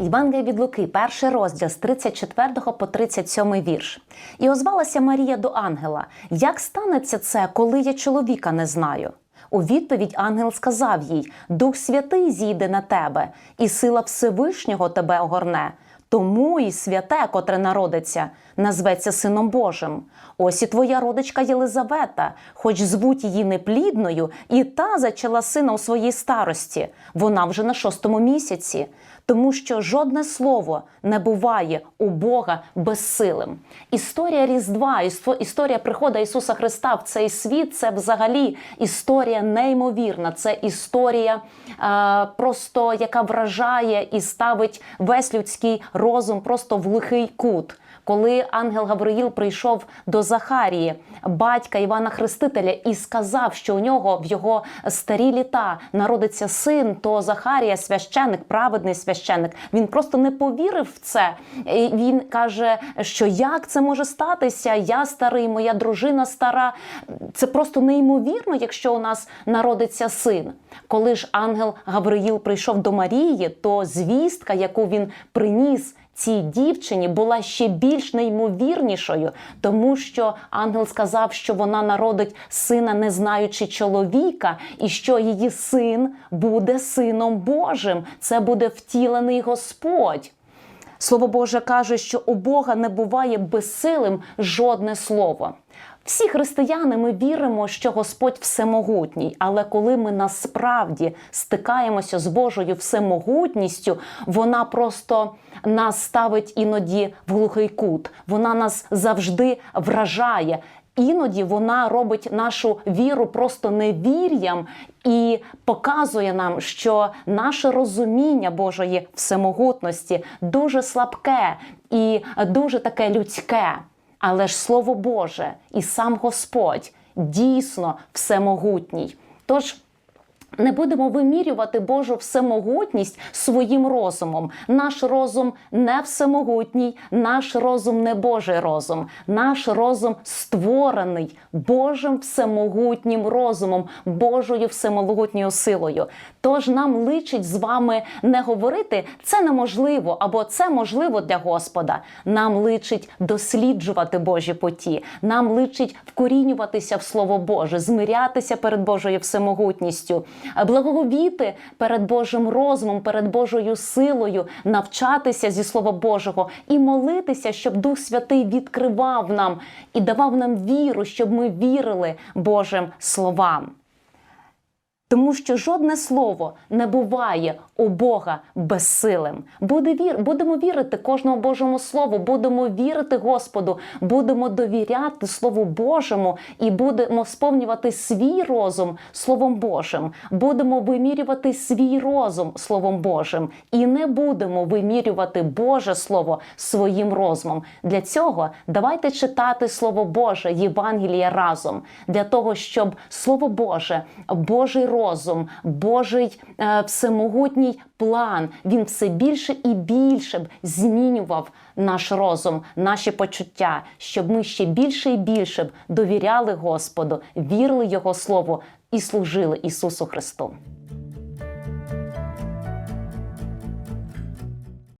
Євангелія від Луки, перший розділ з 34 по 37 вірш. І озвалася Марія до ангела: Як станеться це, коли я чоловіка не знаю? У відповідь ангел сказав їй: Дух Святий зійде на тебе, і сила Всевишнього тебе огорне. Тому і святе, котре народиться, назветься Сином Божим. Ось і твоя родичка Єлизавета, хоч звуть її неплідною, і та зачала сина у своїй старості. Вона вже на шостому місяці, тому що жодне слово не буває у Бога безсилим. Історія Різдва, історія приходу Ісуса Христа в цей світ це взагалі історія неймовірна. Це історія е, просто яка вражає і ставить весь людський розум просто в лихий кут. Коли ангел Гавриїл прийшов до Захарії, батька Івана Хрестителя, і сказав, що у нього в його старі літа народиться син, то Захарія, священник, праведний священник, він просто не повірив в це. І він каже, що як це може статися? Я старий, моя дружина стара. Це просто неймовірно, якщо у нас народиться син. Коли ж ангел Гавриїл прийшов до Марії, то звістка, яку він приніс цій дівчині була ще більш неймовірнішою, тому що ангел сказав, що вона народить сина, не знаючи чоловіка, і що її син буде сином Божим. Це буде втілений Господь. Слово Боже каже, що у Бога не буває безсилим жодне слово. Всі християни ми віримо, що Господь всемогутній, але коли ми насправді стикаємося з Божою всемогутністю, вона просто нас ставить іноді в глухий кут. Вона нас завжди вражає. Іноді вона робить нашу віру просто невір'ям і показує нам, що наше розуміння Божої всемогутності дуже слабке і дуже таке людське. Але ж Слово Боже і сам Господь дійсно всемогутній. Тож не будемо вимірювати Божу всемогутність своїм розумом. Наш розум не всемогутній, наш розум не Божий розум. Наш розум створений Божим всемогутнім розумом, Божою всемогутньою силою. Тож нам личить з вами не говорити це неможливо або це можливо для Господа. Нам личить досліджувати Божі поті, нам личить вкорінюватися в Слово Боже, змирятися перед Божою всемогутністю благоговіти перед Божим розумом, перед Божою силою, навчатися зі Слова Божого і молитися, щоб Дух Святий відкривав нам і давав нам віру, щоб ми вірили Божим словам. Тому що жодне слово не буває у Бога безсилим. Буде вір, будемо вірити кожному Божому Слову, будемо вірити Господу, будемо довіряти Слову Божому і будемо сповнювати свій розум Словом Божим. Будемо вимірювати свій розум Словом Божим і не будемо вимірювати Боже Слово своїм розумом. Для цього давайте читати Слово Боже, Євангелія разом, для того, щоб Слово Боже, Божий розум, Божий е, всемогутній план, він все більше і більше б змінював наш розум, наші почуття, щоб ми ще більше і більше б довіряли Господу, вірили Його Слову і служили Ісусу Христу.